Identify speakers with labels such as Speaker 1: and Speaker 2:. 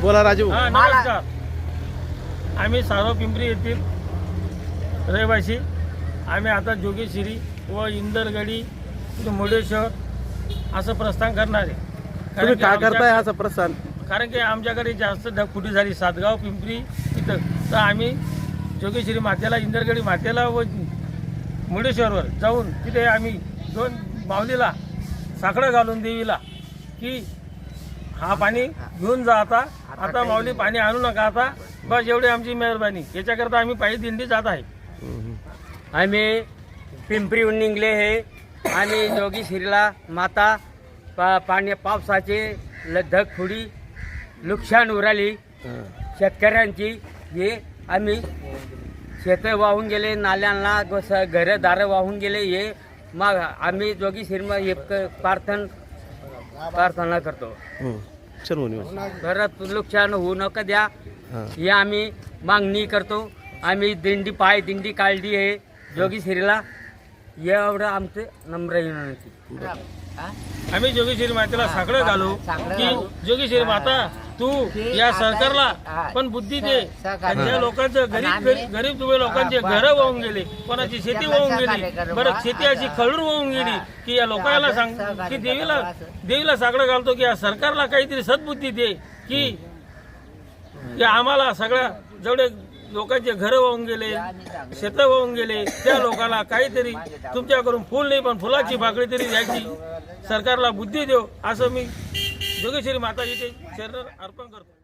Speaker 1: बोला राजू.
Speaker 2: हा नमस्कार. आम्ही सारो पिंपरी येथील रहिवासी. आम्ही आता जोगेश्वरी व इंदरगडी मुर्डेश्वर असं प्रस्थान करणार आहे.
Speaker 1: तुम्ही काय करताय हा प्रस्थान?
Speaker 2: कारण की आमच्याकडे जास्त ढगफुटी झाली. सातगाव पिंपरी इथं. तर आम्ही जोगेश्वरी मातेला इंदरगडी मातेला व मुर्डेश्वरवर जाऊन तिथे आम्ही दोन माऊलीला साकडं घालून देवीला की हा पाणी घेऊन जा आता. आता माऊली पाणी आणू नका आता. बस एवढी आमची मेहरबानी. याच्याकरता आम्ही पायी दिंडी जात आहे.
Speaker 3: आम्ही पिंपरीहून निघले हे. आणि जोगीश्वरीला माता पा पाणी पावसाचे ढगफुडी नुकसान उराली.
Speaker 1: हा.
Speaker 3: शेतकऱ्यांची हे आम्ही शेतं वाहून गेले नाल्यांना घरं दारं वाहून गेले हे. मग आम्ही जोगीश्वरीमा हे क- प्रार्थन प्रार्थना करतो.
Speaker 1: मुनी
Speaker 3: घरात नुकसान होऊ नका द्या.
Speaker 1: हा.
Speaker 3: हे आम्ही मागणी करतो. आम्ही दिंडी पाय दिंडी काढली आहे जोगीश्वरीला एवढं आमचं नम्र विनंती.
Speaker 2: आम्ही जोगेश्वरी मातेला साकडं घालू की जोगेश्वरी माता तू या सरकारला पण बुद्धी दे. ज्या लोकांचं गरीब गरीब दुबळे लोकांचे घरं वाहून गेले कोणाची शेती वाहून गेली बरं शेती अशी खळून वाहून गेली की या लोकांना सांग की देवीला देवीला साकडं घालतो की या सरकारला काहीतरी सद्बुद्धी दे की की आम्हाला सगळ्या जेवढे लोकांचे घरं वाहून गेले शेतं वाहून गेले त्या लोकांना काहीतरी तुमच्याकडून फुल नाही पण फुलाची भाकरी तरी द्यायची. सरकारला बुद्धी देऊ असं मी जोगेश्वरी माताजीचे शरण अर्पण करतो.